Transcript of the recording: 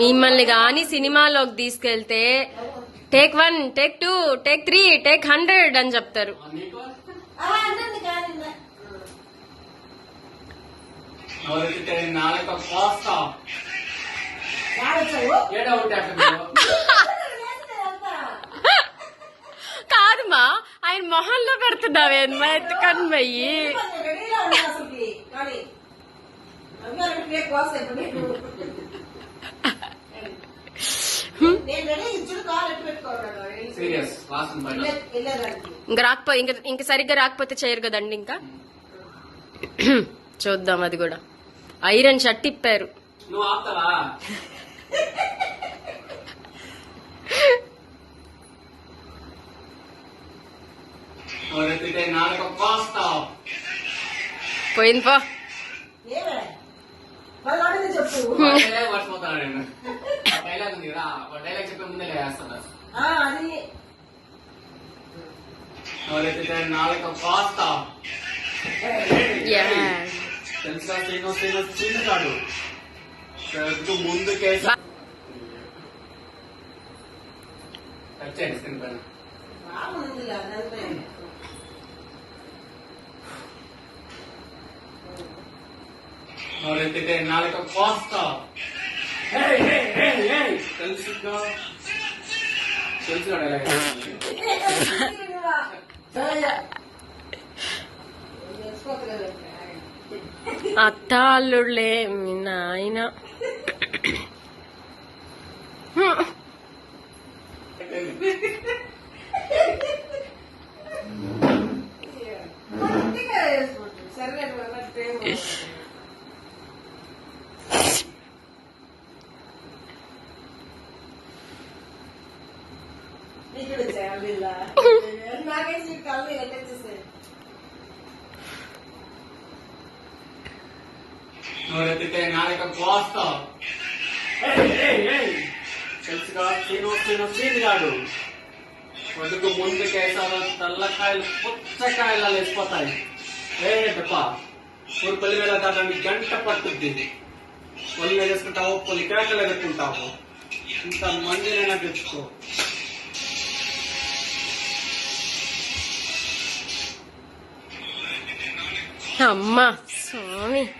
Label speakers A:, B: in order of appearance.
A: మిమ్మల్ని గాని సినిమాలోకి తీసుకెళ్తే take one take two take three take hundred అని చెప్తారు.
B: కానీ
C: నాలుగు
A: కాదు మా ఆయన మొహంలో పెడుతున్నావే మా ఎత్తుకని పోయి
B: వెళ్ళేదానికి
A: ఇంక రాకపో ఇంక ఇంక సరిగ్గా రాకపోతే చేయరు కదండి ఇంకా? చూద్దాం అది కూడా. Iron shirt ఇప్పారు.
C: మొదలెత్తితే నాలుగు పాస్తా
A: పోయింది పో
C: మర్చిపోతాను నేను? డైలాగ్ ఉంది కదా డైలాగ్ చెప్పే ముందే వేస్తాను. తెలుసా ముందుకేసి కట్ చేయండి నాలుగు పాస్తా తెలుసుగా తెలుసుగా డైలాగ్
A: అత్త అల్లుళ్ళే మీ నాయన.
B: నాకేసి కళ్ళు ఎట్టేసేసాయి
C: మొదలెత్తితే నాలుగు పాస్తా తెలుసుగా శ్రీను శ్రీను శ్రీను కాడు కొడుకు ముందుకేసారు తెల్లకాయలు పుచ్చకాయలు వేసిపోతాయి ఏ తప్ప ఊరు పల్లి వేళ దాటానికి గంట పట్టుద్ది. పొల్లి వేసుకుంటావు పొల్లి కేకలు ఎదుర్కొంటావు. ఇంత మంది నేను తెచ్చుకో.
A: Come on, Tommy.